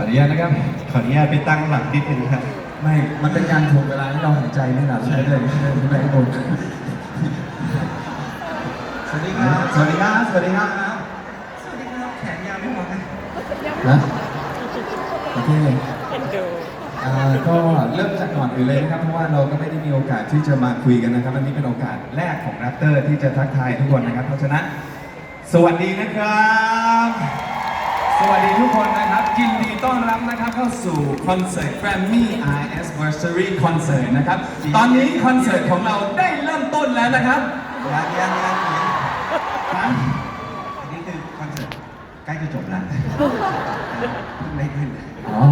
ออนุญาตนะครับ ขออนุญาตไปตั้งหลักนิดนึงครับ ไม่ มันเป็นการถ่วงเวลาให้เราหายใจนี่แหละใช่เลยใช่เลยใช่เลยโดนสวัสดีครับ สวัสดีครับ สวัสดีครับ สวัสดีครับ แขนยาวไม่พอนะนะโอเคอ่าก็เริ่มจากก่อนอื่นเลยนะครับ เพราะว่าเราก็ไม่ได้มีโอกาสที่จะมาคุยกันนะครับ อันนี้เป็นโอกาสแรกของแรปเตอร์ที่จะทักทายทุกคนนะครับ เพราะฉะนั้น สวัสดีนะครับ สวัสดีทุกคนนะครับยินดี ต้อนรับนะครับเข้าสู่คอนเสิร์ต Grammy IS Versary Concert นะครับ ตอนนี้คอนเสิร์ตของเราได้เริ่มต้นแล้วนะครับยังยังยังยังนอันนี้คือคอนเสิร์ตใกล้จะจบแล้วเพิ่งได้ขึ้นอ๋อ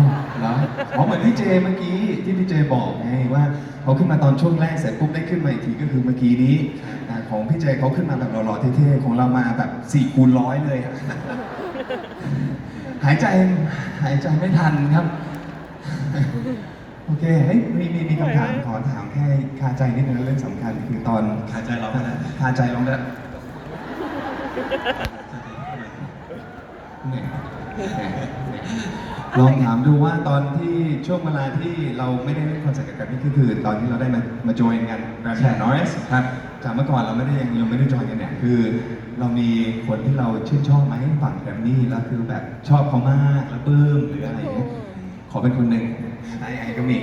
เหรออ๋อเหมือนพี่เจเมื่อกี้ที่พี่เจบอกไงว่าเขาขึ้นมาตอนช่วงแรกเสร็จปุ๊บได้ขึ้นมาอีกทีก็คือเมื่อกี้นี้อ่าของพี่เจเขาขึ้นมาแบบหล่อๆเท่ๆของเรามาแบบ4คูณร้อยเลยอะายใจหายใจไม่ทันครับ โอเคเฮ้ยมีมีมีคำถามขอถามแค่คาใจนิดนึงเรื่องสำคัญคือตอนขาใจเราก็ได้คาใจลองได้เหนื่อย ลองถามดูว่าตอนที่ช่วงเวลาที่เราไม่ได้เล่นคอนเสิร์ตกับแกรมมี่ก็คือตอนที่เราได้มามาจอยกันแกรมมี่นอสครับจากเมื่อก่อนเราไม่ได้ยังยังไม่ได้จอยกันเนี่ยคือ เรามีคนที่เราชื่นชอบไหมฝั่งแกรมมี่แล้วคือแบบชอบเขามากแล้วปลื้มหรืออะไรอย่างเงี้ยขอเป็นคนหนึ่งไอ้ไอ้ก็มี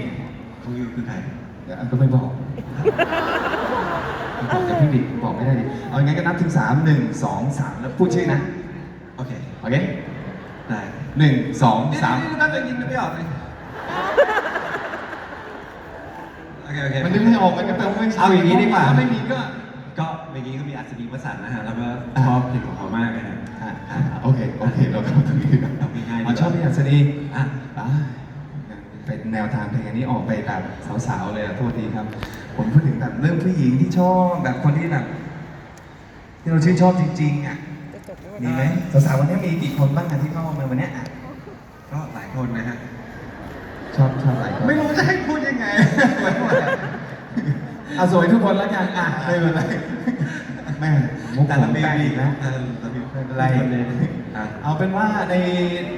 คุณยูคือใครเดี๋ยวอันก็ไม่บอกบอกจะพี่ดิบอกไม่ได้ดิเอางั้นก็นับถึงสามหนึ่งสองสามแล้วพูดชื่อนะโอเคโอเคได้ หนึ่งสองสามนี่นั่นเป็นยินไม่ออกเลยโอเคโอเคมันนึกไม่ออกมันก็แปลว่าไม่ใช่เอาอย่างนี้ดีกว่าถ้ไม่มีก็ก็เมื่อกี้ก็มีอัศนีประสานนะฮะแล้วก็ชอบเพลงของเขามากนะฮะอะอะโอเคโอเคเราเข้าตรงนี้ดีกว่าเอาง่ายๆดีกว่าอ๋อชอบพี่อัศนีอะอะเป็นแนวทางเพลงอันนี้ออกไปแบบสาวๆเลยอะโทษทีครับ ผมพูดถึงแบบเรื่องผู้หญิงที่ชอบแบบคนที่แบบที่เราชื่นชอบจริงๆอะ มีไหมสาวๆวันนี้มีกี่คนบ้างอะที่เข้ามาวันเนี้ยอะก็หลายคนนะฮะชอบชอบหลายคนไม่รู้จะให้พูดยังไงอะสวยทุกคนแล้วกันอะไม่เป็นไรแม่มุกแต่ผละมเบแป้งบีอีกแล้วแต่ละเบบีไม่เป็นไรอะเอาเป็นว่าใน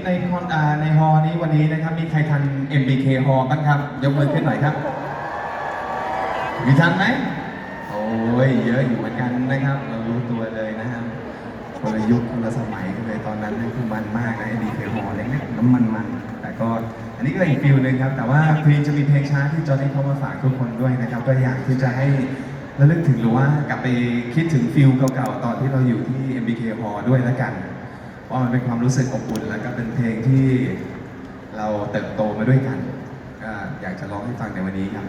ในคอนอ่าในฮอนี้วันนี้นะครับ มีใครทัน MBK ฮอบ้างครับ ยกมือขึ้นหน่อยครับ มีทันไหมโอ้ยเยอะอยู่เหมือนกันนะครับ เรารู้ตัวเลยนะครับ คนละยุคคนละสมัยกันเลยตอนนั้นนี่คือมันมากนะ MBK ฮอเล็กๆน้ำมันมันแต่ก็อันนี้ก็อีกฟิลหนึ่งครับ แต่ว่าเพลงจะมีเพลงช้าที่จอร์นี่เขามาฝากทุกคนด้วยนะครับก็อยากที่จะให้ระลึกถึงหรือว่ากลับไปคิดถึงฟิลเก่าๆ ตอนที่เราอยู่ที่ MBK Hall ด้วยแล้วกันเพราะมันเป็นความรู้สึกอบอุ่นแล้วก็เป็นเพลงที่เราเติบโตมาด้วยกัน ก็อยากจะร้องให้ฟังในวันนี้ครับ